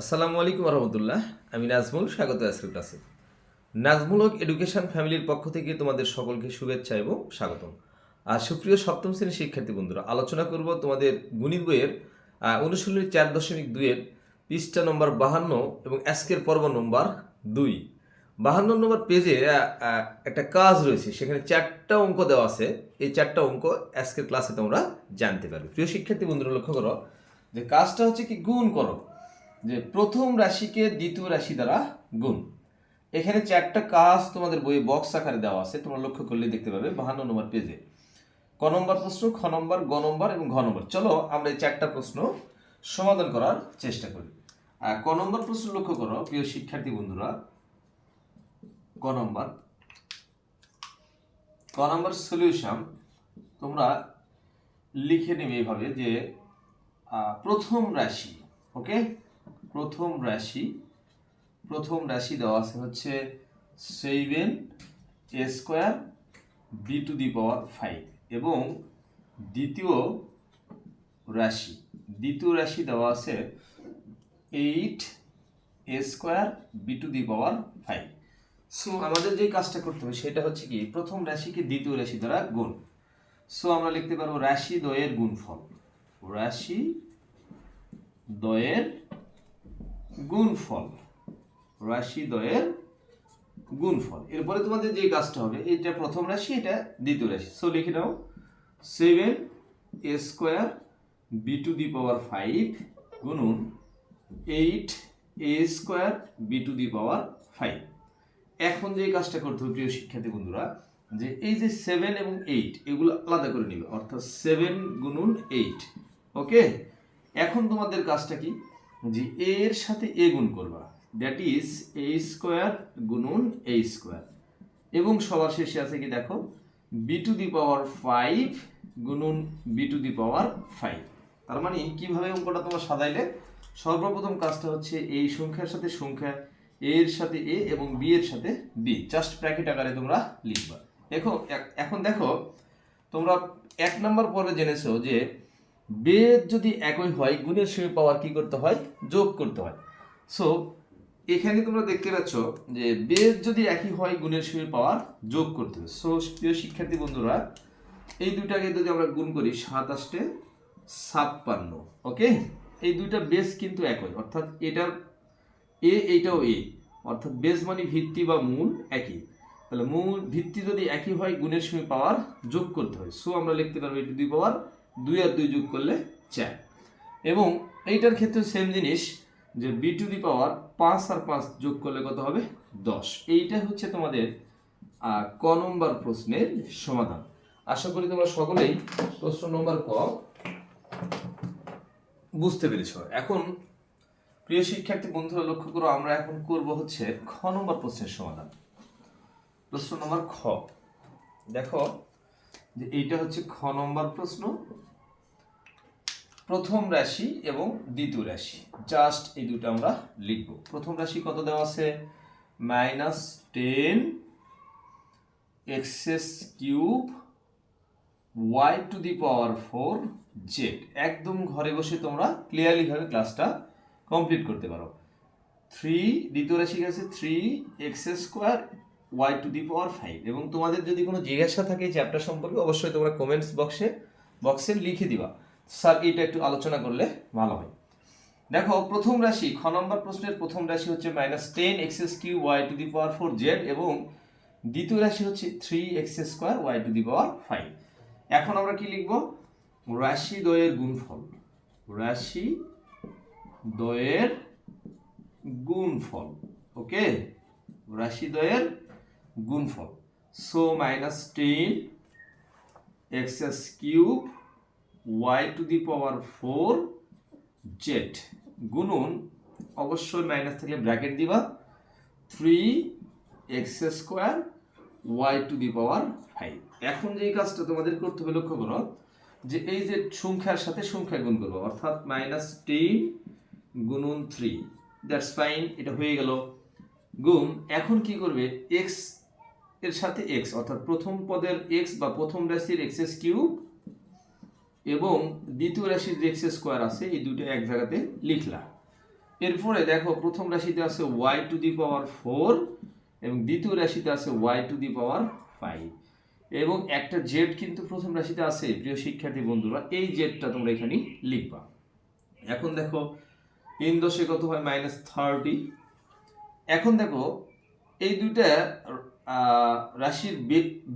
আসসালামু আলাইকুম রহমতুল্লাহ আমি নাজমুল, স্বাগত আজকের ক্লাসে। হক এডুকেশন ফ্যামিলির পক্ষ থেকে তোমাদের সকলকে শুভেচ্ছা এবং স্বাগতম। আর সুপ্রিয় সপ্তম শ্রেণির শিক্ষার্থী বন্ধুরা, আলোচনা করব তোমাদের গণিত বইয়ের অনুশীলনী চার দশমিক দুইয়ের পৃষ্ঠা নম্বর বাহান্ন এবং আজকের পর্ব নম্বর দুই। বাহান্ন নম্বর পেজে একটা কাজ রয়েছে, সেখানে চারটা অঙ্ক দেওয়া আছে। এই চারটা অঙ্ক আজকের ক্লাসে তোমরা জানতে পারবে। প্রিয় শিক্ষার্থী বন্ধুরা, লক্ষ্য করো যে কাজটা হচ্ছে কি, গুণ করো। যে প্রথম রাশিকে দ্বিতীয় রাশি দ্বারা গুণ। এখানে চারটা কাজ তোমাদের বইয়ে বক্স আকারে দেওয়া আছে, তোমরা লক্ষ্য করলে দেখতে পাবে বাহান্ন নম্বর পেজে ক নম্বর প্রশ্ন, খ নম্বর, গ নম্বর এবং ঘ নম্বর। চলো আমরা এই চারটা প্রশ্ন সমাধান করার চেষ্টা করি। আর ক নম্বর প্রশ্ন লক্ষ্য করো, প্রিয় শিক্ষার্থী বন্ধুরা। ক নম্বর। ক নম্বর সলিউশন তোমরা লিখে নেবে এইভাবে যে প্রথম রাশি ওকে প্রথম রাশি প্রথম রাশি দেওয়া আছে হচ্ছে seven A square B to the power five এবং দ্বিতীয় রাশি দ্বিতীয় রাশি দেওয়া আছে eight A square B to the power five so আমাদের যে কাজটা করতে হবে সেটা হচ্ছে কি, প্রথম রাশিকে দ্বিতীয় রাশি দ্বারা গুণ। সো আমরা লিখতে পারব রাশি দ্বয়ের গুণফল। রাশি দ্বয়ের গুণফল, রাশি দ্বয়ের গুণফল। এরপরে তোমাদের যে কাজটা হবে, এটা প্রথম রাশি, এটা দ্বিতীয় রাশি। সো লিখে নাও seven A square B to the power five গুণুন eight A square B to the power five এখন যে কাজটা করতে হবে, প্রিয় শিক্ষার্থী বন্ধুরা, যে এই যে সেভেন এবং এইট এগুলো আলাদা করে নিবে। অর্থাৎ সেভেন গুণুন এইট ওকে এখন তোমাদের কাজটা কি? যে এ এর সাথে এ গুণ করবা। দ্যাট ইজ এ স্কোয়ার গুণুন এ স্কোয়ার এবং সবার শেষে আছে কি দেখো? B to the power five গুণুন B to the power five তার মানে কীভাবে অঙ্কটা তোমরা সাজাইলে? সর্বপ্রথম কাজটা হচ্ছে এই সংখ্যার সাথে সংখ্যা, এর সাথে এ এবং বি এর সাথে বি জাস্ট প্র্যাকেট আকারে তোমরা লিখবা। দেখো এখন দেখো, তোমরা এক নম্বর পর্বে জেনেছো যে বেদ যদি একই হয়, গুণের সময় পাওয়ার কি করতে হয়? যোগ করতে হয়। সো এখানে তোমরা দেখতে পাচ্ছ যে বেদ যদি একই হয়, গুণের সময় পাওয়ার যোগ করতে হবে সো প্রিয় শিক্ষার্থী বন্ধুরা, এই দুটাকে যদি আমরা গুণ করি সাত আষ্টে ছাপ্পান্ন ওকে এই দুইটা বেস কিন্তু একই, অর্থাৎ এটা এ এইটাও এ অর্থাৎ বেস মানে ভিত্তি বা মূল একই। তাহলে মূল ভিত্তি যদি একই হয়, গুণের সময় পাওয়ার যোগ করতে হয়। সো আমরা লিখতে পারব এটি দুই পাওয়ার দুই আর দুই যোগ করলে চার। এবং এইটার ক্ষেত্রে সেম জিনিস যে বি টু দি পাওয়ার পাঁচ আর পাঁচ যোগ করলে কত হবে? দশ। এইটা হচ্ছে তোমাদের ক নম্বর প্রশ্নের সমাধান। আশা করি তোমরা সকলেই প্রশ্ন নম্বর ক বুঝতে পেরেছ। এখন, প্রিয় শিক্ষার্থী বন্ধুরা, লক্ষ্য করো, আমরা এখন করব হচ্ছে খ নম্বর প্রশ্নের সমাধান। প্রশ্ন নম্বর খ। দেখো যে এইটা হচ্ছে খ নম্বর প্রশ্ন প্রথম রাশি এবং দ্বিতীয় রাশি। জাস্ট এই দুটো আমরা লিখব। প্রথম রাশি কত দেওয়া আছে? Minus ten X's cube Y to the power four Z একদম ঘরে বসে তোমরা ক্লিয়ারলি ভাবে ক্লাসটা কমপ্লিট করতে পারো। থ্রি দ্বিতীয় রাশি আছে three X square Y to the power five এবং তোমাদের যদি কোনো জিজ্ঞাসা থাকে চ্যাপ্টার সম্পর্কে, অবশ্যই তোমরা কমেন্টস বক্সে বক্সে লিখে দিবা। স্যার, এটা একটু আলোচনা করলে ভালো হয়। দেখো, প্রথম রাশি, খ নম্বর প্রশ্নের প্রথম রাশি হচ্ছে minus ten X S Q Y to the power four Z এবং দ্বিতীয় রাশি হচ্ছে three X square Y to the power five এখন আমরা কি লিখব? রাশি দ্বয়ের গুণফল। রাশি দ্বয়ের গুণফল, ওকে? রাশি দ্বয়ের গুণফল। So minus ten X S cube Y to the power four Z গুণন অবশ্যই মাইনাস থাকলে ব্র্যাকেট দিবা three X square Y to the power five এখন যে কাজটা তোমাদের করতে হবে, লক্ষ্য করো যে এই যে সংখ্যার সাথে সংখ্যা গুণ করব, অর্থাৎ মাইনাস টেন গুণন থ্রি দ্যাটস ফাইন এটা হয়ে গেল। গুণ, এখন কি করবে? এক্সের সাথে এক্স অর্থাৎ প্রথম পদের এক্স বা প্রথম রাশির এক্স এস কিউব এবং দ্বিতীয় রাশির যে এক্স স্কোয়ার আছে, এই দুটো এক জায়গাতে লিখলা এরপরে দেখো, প্রথম রাশিতে আছে Y to the power four এবং দ্বিতীয় রাশিতে আছে Y to the power five এবং একটা জেড কিন্তু প্রথম রাশিতে আছে, প্রিয় শিক্ষার্থী বন্ধুরা, এই জেডটা তোমরা এখানে লিখবা। এখন দেখো, তিন দশে কত হয়? মাইনাস থার্টি এখন দেখো, এই দুইটা রাশির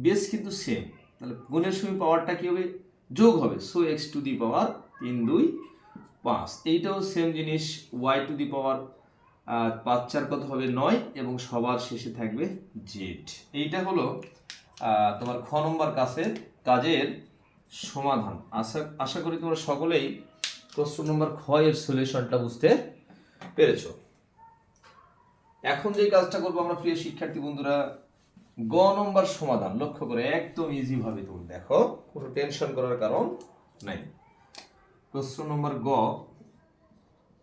বেস কিন্তু সেম তাহলে গুণের সময় পাওয়ারটা কী হবে? যোগ হবে। So X to the power তিন, দুই, পাঁচ। এইটাও সেম জিনিস। ওয়াই টু দি পাওয়ার পাঁচ, চার কত হবে? নয় এবং সবার শেষে থাকবে জেড এইটা হলো তোমার খ নম্বর কাছের কাজের সমাধান। আশা আশা করি তোমরা সকলেই প্রশ্ন নম্বর খ এর সলিউশনটা বুঝতে পেরেছ। এখন যে কাজটা করব আমরা প্রিয় শিক্ষার্থী বন্ধুরা গ নম্বর সমাধান লক্ষ্য করে একদম ইজি ভাবে তুমি দেখো, কোনো টেনশন করার কারণ নাই। প্রশ্ন নম্বর গ,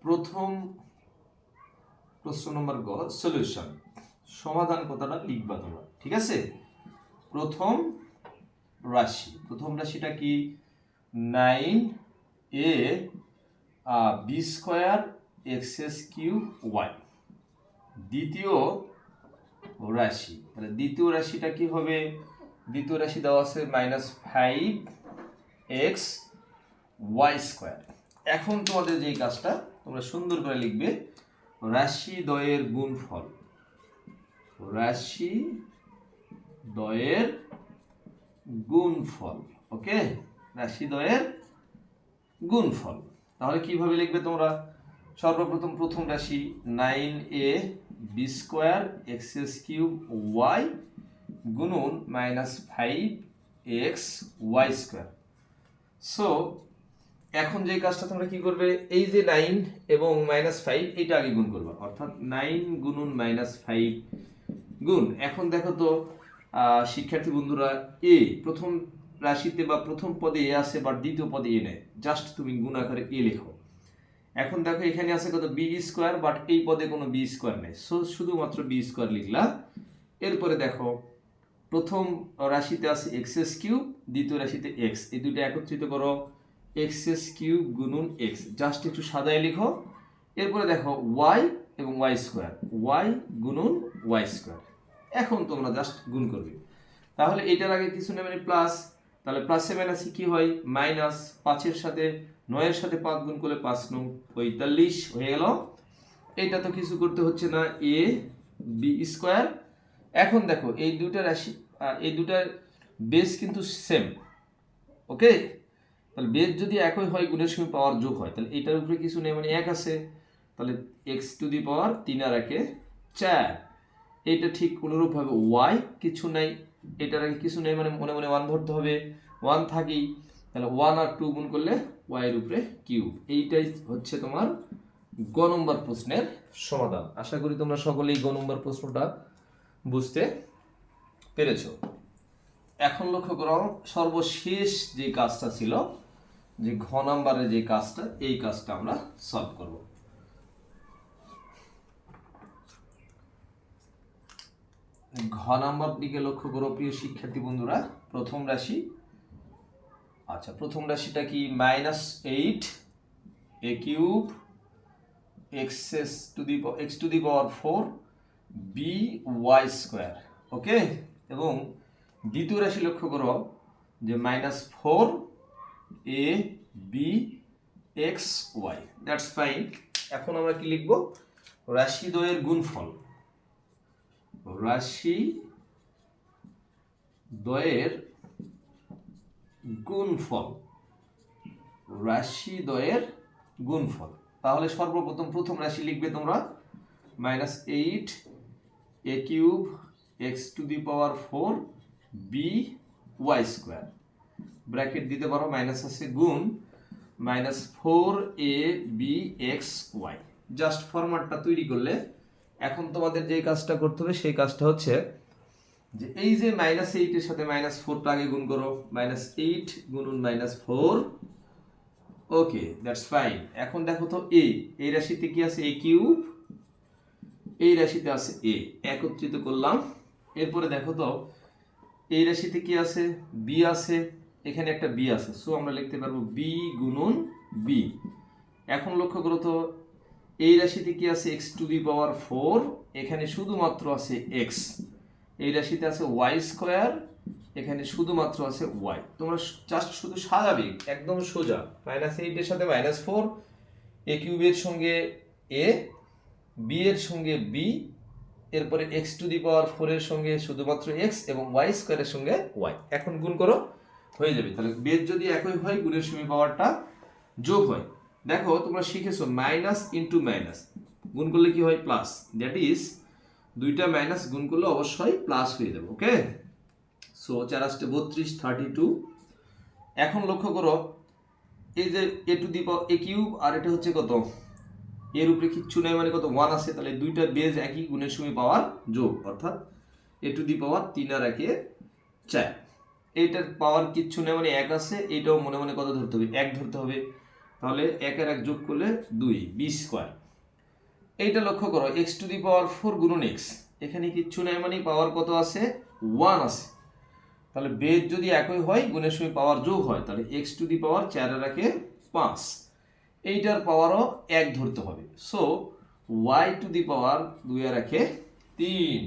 প্রথম প্রশ্ন নম্বর গ সলিউশন সমাধান কথাটা লিখবা তোমরা, ঠিক আছে? প্রথম রাশি, প্রথম রাশিটা কি? Nine A B square X S Q Y দ্বিতীয় রাশি। তাহলে দ্বিতীয় রাশিটা কি হবে? দ্বিতীয় রাশি দেওয়া আছে minus five X Y square এখন তোমাদের যে কাজটা, তোমরা সুন্দর করে লিখবে, রাশি দ্বয়ের গুণফল। রাশি দ্বয়ের গুণফল, ওকে? রাশি দ্বয়ের গুণফল। তাহলে কীভাবে লিখবে তোমরা? সর্বপ্রথম প্রথম রাশি nine A B square X S cube Y গুণন minus five X Y square so এখন যে কাজটা তোমরা কি করবে? এই যে নাইন এবং মাইনাস ফাইভ এইটা আগে গুণ করবে। অর্থাৎ নাইন গুণন মাইনাস ফাইভ গুণ। এখন দেখো তো শিক্ষার্থী বন্ধুরা, এ, প্রথম রাশিতে বা প্রথম পদে এ আছে বা দ্বিতীয় পদে এ নেয় জাস্ট তুমি গুণ আকারে এ লেখো। এখন দেখো এখানে আছে কত বি স্কোয়ার বাট এই পদে কোনো বি স্কোয়ার নেই। সো শুধুমাত্র বি স্কোয়ার লিখলা। এরপরে দেখো, প্রথম রাশিতে আছে এক্স এস কিউব দ্বিতীয় রাশিতে এক্স এই দুটো একত্রিত করো এক্স এস কিউব গুণুন এক্স জাস্ট একটু সাদায় লিখো। এরপরে দেখো ওয়াই এবং ওয়াই স্কোয়ার ওয়াই গুণুন ওয়াই স্কোয়ার এখন তোমরা জাস্ট গুণ করবে। তাহলে এটার আগে কিছু মানে প্লাস তাহলে প্লাসে মাইনাসে কি হয়? মাইনাস পাঁচের সাথে নয়ের সাথে পাঁচ গুণ করলে পাঁচ নং পঁয়তাল্লিশ হয়ে গেল। এটা তো কিছু করতে হচ্ছে না এ বি স্কোয়ার এখন দেখো, এই দুটা রাশি এই দুটার বেস কিন্তু সেম ওকে তাহলে বেস যদি একই হয়, গুণের সময় পাওয়ার যোগ হয়, তাহলে এটার উপরে কিছু নেই মানে এক আছে। তাহলে এক্স টু দি পাওয়ার তিন আর একে চার। এইটা ঠিক অনুরূপভাবে ওয়াই কিছু নাই। এটার আগে কিছু নেই মানে মনে মনে ওয়ান ধরতে হবে ওয়ান থাকি তাহলে ওয়ান আর টু গুণ করলে ওয়াইয়ের উপরে কিউব এইটাই হচ্ছে তোমার গ নম্বর প্রশ্নের সমাধান। আশা করি তোমরা সকলেই গ নম্বর প্রশ্নটা বুঝতে পেরেছ। এখন লক্ষ্য করো, সর্বশেষ যে কাজটা ছিল, যে ঘ নাম্বারের যে কাজটা, এই কাজটা আমরা সলভ করব। ঘ নাম্বার দিকে লক্ষ্য করো, প্রিয় শিক্ষার্থী বন্ধুরা, প্রথম রাশি। আচ্ছা প্রথম রাশিটা কি? Minus eight A cube X S to the X to the power four B Y square okay এবং দ্বিতীয় রাশি লক্ষ্য করো, যে minus four A B X Y that's fine এখন আমরা কি লিখব? রাশি দ্বয়ের গুণফল। রাশি দ্বয়ের গুণফল। রাশি দ্বয়ের গুণফল। তাহলে সর্বপ্রথম প্রথম রাশি লিখবে তোমরা minus eight A cube X to the power four B Y square bracket দিতে পারো মাইনাস আছে গুণ minus four A B X Y just ফরম্যাটটা তৈরি করলে এখন তোমাদের যে কাজটা করতে হবে, সেই কাজটা হচ্ছে যে এই যে মাইনাস এইটের সাথে মাইনাস ফোরটা আগে গুণ করো minus eight গুণুন minus four okay that's fine এখন দেখো তো এ এই রাশিতে কি আছে? এ কিউব এই রাশিতে আছে এ একত্রিত করলাম। এরপরে দেখো তো এই রাশিতে কি আছে? বি আছে, এখানে একটা বি আছে সো আমরা লিখতে পারব বি গুণন বি এখন লক্ষ্য করো তো এই রাশিতে কি আছে X to the power four এখানে শুধুমাত্র আছে এক্স এই রাশিতে আছে ওয়াই স্কোয়ার এখানে শুধুমাত্র আছে ওয়াই তোমরা জাস্ট শুধু স্বাভাবিক একদম সোজা। মাইনাস এইটের সাথে মাইনাস ফোর এ কিউবের সঙ্গে এ বি এর সঙ্গে বি এরপরে এক্স টু দি পাওয়ার ফোরের সঙ্গে শুধুমাত্র এক্স এবং ওয়াই স্কোয়ারের সঙ্গে ওয়াই এখন গুণ করো, হয়ে যাবে। তাহলে বেদ যদি একই হয়, গুণের সময় পাওয়ারটা যোগ হয়। দেখো তোমরা শিখেছো মাইনাস ইন্টু মাইনাস গুণ করলে কি হয়? প্লাস দ্যাট ইজ দুইটা মাইনাস গুণ করলে অবশ্যই প্লাস হয়ে যাবে ওকে সো চার আসতে বত্রিশ থার্টি টু এখন লক্ষ্য করো, এই যে এ two the power A cube আর এটা হচ্ছে কত? এর উপরে কিচ্ছু নেই মানে কত? ওয়ান আছে, তাহলে দুইটা বেজ একই গুণের সময় পাওয়ার যোগ, অর্থাৎ এ টু দি পাওয়ার তিন আর একে চার। এইটার পাওয়ার কিচ্ছু নেই মানে এক আছে এইটাও মনে মনে কত ধরতে হবে? এক ধরতে হবে। তাহলে এক আর এক যোগ করলে দুই, বি স্কোয়ার। এইটা লক্ষ্য করো X to the power four গুণন এক্স এখানে কিচ্ছু নেই মানে পাওয়ার কত আছে? ওয়ান আছে। তাহলে বেদ যদি একই হয়, গুণের সময় পাওয়ার যোগ হয়, তাহলে এক্স টু দি পাওয়ার চার একে পাঁচ। এইটার পাওয়ারও এক ধরতে হবে। So Y to the power দুই আর একে তিন।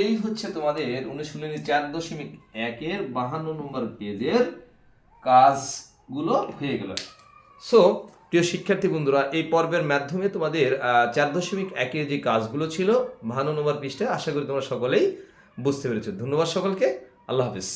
এই হচ্ছে তোমাদের উনিশ অনুশীলনী চার দশমিক একের বাহান্ন নম্বর পেজের কাজগুলো হয়ে গেল। সো প্রিয় শিক্ষার্থী বন্ধুরা, এই পর্বের মাধ্যমে তোমাদের চার দশমিক একের যে কাজগুলো ছিল ভানু নম্বর পৃষ্ঠায় আশা করি তোমরা সকলেই বুঝতে পেরেছ। ধন্যবাদ সকলকে। আল্লাহ হাফিজ।